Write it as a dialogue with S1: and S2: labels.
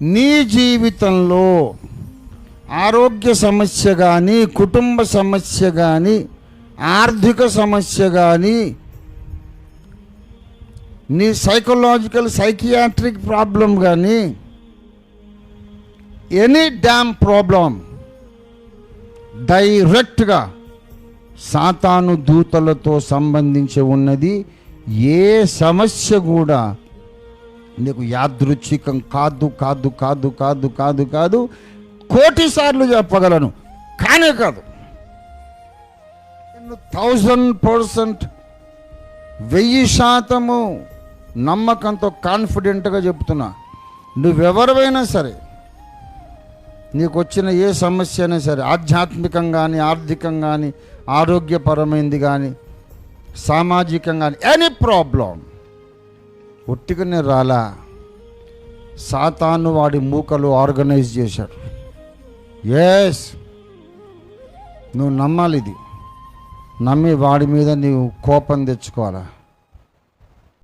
S1: నీ జీవితంలో ఆరోగ్య సమస్య కానీ కుటుంబ సమస్య కానీ ఆర్థిక సమస్య కానీ నీ సైకలాజికల్ సైకియాట్రిక్ ప్రాబ్లం కానీ ఎనీ డ్యామ్ ప్రాబ్లం డైరెక్ట్గా సాతాను దూతలతో సంబంధించి ఉన్నది ఏ సమస్య కూడా నీకు యాదృచ్ఛికం కాదు కాదు కాదు కాదు కాదు కాదు. కోటి సార్లు చెప్పగలను కానే కాదు. థౌజండ్ పర్సెంట్ వెయ్యి శాతము నమ్మకంతో కాన్ఫిడెంట్గా చెప్తున్నా. నువ్వెవరివైనా సరే నీకు వచ్చిన ఏ సమస్య అయినా సరే ఆధ్యాత్మికం కానీ ఆర్థికం కానీ ఆరోగ్యపరమైనది కానీ సామాజికంగా కానీ ఎనీ ప్రాబ్లం ఒట్టిగానే రాలా సాతాను వాడి మూకలు ఆర్గనైజ్ చేశాడు. ఎస్ నువ్వు నమ్మాలి ఇది. నమ్మి వాడి మీద నీవు కోపం తెచ్చుకోవాలా?